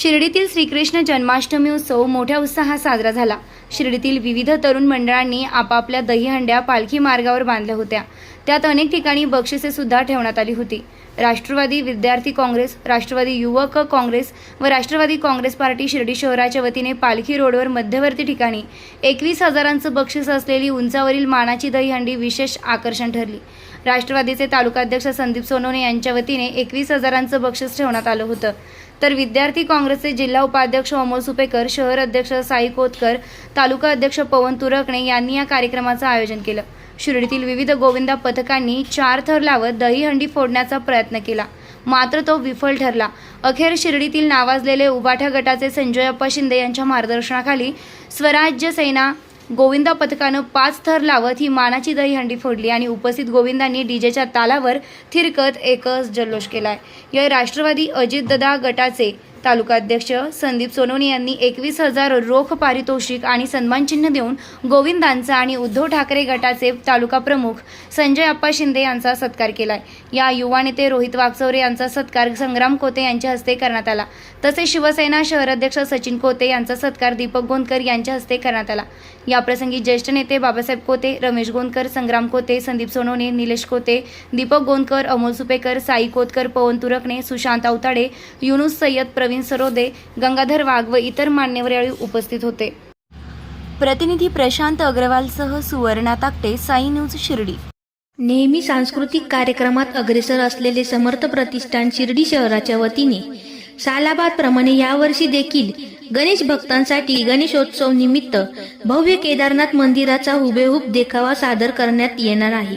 शिर्डीतील श्रीकृष्ण जन्माष्टमी उत्सव मोठ्या उत्साहात साजरा झाला. शिर्डीतील विविध तरुण मंडळांनी आपापल्या दहीहंड्या पालखी मार्गावर बांधल्या होत्या. त्यात अनेक ठिकाणी बक्षिसे सुद्धा ठेवण्यात आली होती. राष्ट्रवादी विद्यार्थी काँग्रेस राष्ट्रवादी युवक काँग्रेस व राष्ट्रवादी काँग्रेस पार्टी शिर्डी शहराच्या वतीने पालखी रोडवर मध्यवर्ती ठिकाणी एकवीस हजारांचं बक्षीस असलेली उंचावरील मानाची दहीहंडी विशेष आकर्षण ठरली. राष्ट्रवादीचे तालुकाध्यक्ष संदीप सोनवणे यांच्या वतीने एकवीस हजारांचं बक्षीस ठेवण्यात आलं होतं. तर विद्यार्थी काँग्रेसचे जिल्हा उपाध्यक्ष अमोल सुपेकर शहर अध्यक्ष साई कोतकर तालुका अध्यक्ष पवन तुरकणे यांनी या कार्यक्रमाचं आयोजन केलं. शिर्डीतील विविध गोविंदा पथकांनी चार थर लावत दहीहंडी फोडण्याचा प्रयत्न केला. मात्र तो विफल ठरला. अखेर शिर्डीतील नावाजलेले उबाठा गटाचे संजयप्पा शिंदे यांच्या मार्गदर्शनाखाली स्वराज्य सेना गोविंदा पथकानं पाच थर लावत ही मानाची दहीहंडी फोडली आणि उपस्थित गोविंदांनी डीजेच्या तालावर थिरकत एकच जल्लोष केलाय. या राष्ट्रवादी अजितदादा गटाचे तालुकाध्यक्ष संदीप सोनवणे यांनी एकवीस हजार रोख पारितोषिक आणि सन्मानचिन्ह देऊन गोविंदांचा आणि उद्धव ठाकरे गटाचे तालुका प्रमुख संजय अप्पा शिंदे यांचा सत्कार केलाय. या युवा नेते रोहित वागचौरे यांचा सत्कार संग्राम कोते यांच्या हस्ते करण्यात आला. तसेच शिवसेना शहराध्यक्ष सचिन कोते यांचा सत्कार दीपक गोंदकर यांच्या हस्ते करण्यात आला. याप्रसंगी ज्येष्ठ नेते बाबासाहेब कोते रमेश गोंदकर संग्राम कोते संदीप सोनवणे निलेश कोते दीपक गोंदकर अमोल सुपेकर साई कोतकर पवन तुरकणे सुशांत अवताडे युनुस सय्यद प्रवीण सरोदे गंगाधर वाघ व इतर मान्यवर यावेळी उपस्थित होते. प्रतिनिधी प्रशांत अग्रवालसह सुवर्णा ताकटे साई न्यूज शिर्डी. नेहमी सांस्कृतिक कार्यक्रमात अग्रेसर असलेले समर्थ प्रतिष्ठान शिर्डी शहराच्या वतीने सालाबादप्रमाणे यावर्षी देखील गणेश भक्तांसाठी गणेशोत्सव निमित्त भव्य केदारनाथ मंदिराचा हुबेहूब देखावा सादर करण्यात येणार आहे.